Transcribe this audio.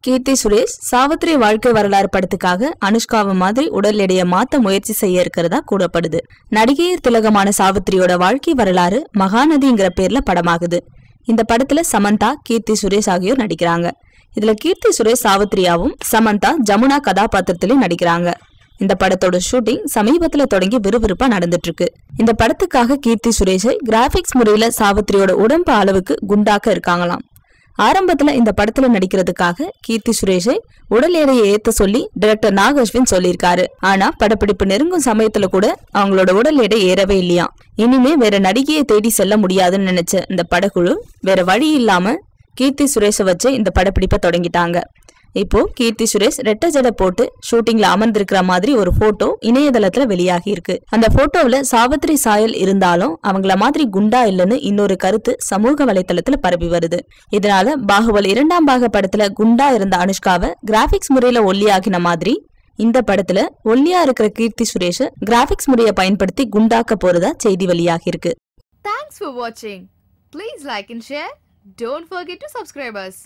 கீர்த்தி சுரேஷ் சாவித்ரி வாழ்க்கை வரலாறு படத்துக்காக அனுஷ்காவை மாதிரி உடல் எடையை மாத்த முயற்சி செய்ய இருக்கிறதா கூறப்படுது. நடிகையர் திலகமான சாவித்ரியோட வாழ்க்கை வரலாறு மகாநதிங்கிற பேர்ல படமாகுது. இந்த படத்துல சமந்தா கீர்த்தி சுரேஷ் ஆகியோர் நடிக்கிறாங்க. இதுல கீர்த்தி சுரேஷ் சாவித்ரியாவும் சமந்தா ஜமுனா கதாபாத்திரத்திலையும் நடிக்கிறாங்க. இந்த படத்தோட ஷூட்டிங் சமீபத்துல தொடங்கி விறுவிறுப்பா நடந்துட்டு இருக்கு இந்த படத்துக்காக கீர்த்தி சுரேஷை கிராபிக்ஸ் முறையில சாவித்ரியோட உடம்பு அளவுக்கு குண்டாக்க இருக்காங்களாம். ஆரம்பத்துல இந்த படத்துல நடிக்கிறதுக்காக கீர்த்தி சுரேஷை உடல் எடையை ஏத்த சொல்லி டைரக்டர் நாகஸ்வின் சொல்லியிருக்காரு. ஆனா படப்பிடிப்பு நெருங்கும் சமயத்துல கூட அவங்களோட உடல் எடை ஏறவே இல்லையா? இனிமே வேற நடிகையை தேடி செல்ல முடியாதுன்னு நினைச்ச இந்த படக்குழு வேற வழி இல்லாம கீர்த்தி சுரேஷை வச்சு இந்த படப்பிடிப்பை தொடங்கிட்டாங்க. இப்போ கீர்த்தி சுரேஷ் ரெட்ட ஜடை போட்டு ஷூட்டிங்ல அமர்ந்திருக்கிற மாதிரி ஒரு போட்டோ இணையதளத்துல வெளியாகி இருக்கு அந்த போட்டோவுல சாவித்ரி சாயல் இருந்தாலும் அவங்கள மாதிரி குண்டா இல்லைன்னு இன்னொரு கருத்து சமூக வலைதளத்துல பரவி வருது. இதனால பாகுபலி இரண்டாம் பாக படத்துல குண்டா இருந்த அனுஷ்காவை கிராபிக்ஸ் முறையில ஒல்லியாகின மாதிரி இந்த படத்துல ஒல்லியா இருக்கிற கீர்த்தி சுரேஷ் கிராபிக்ஸ் முறையை பயன்படுத்தி குண்டாக்க போறதா செய்தி வெளியாகி இருக்கு தேங்க்ஸ் ஃபார் வாட்சிங் please like and share don't forget to subscribers.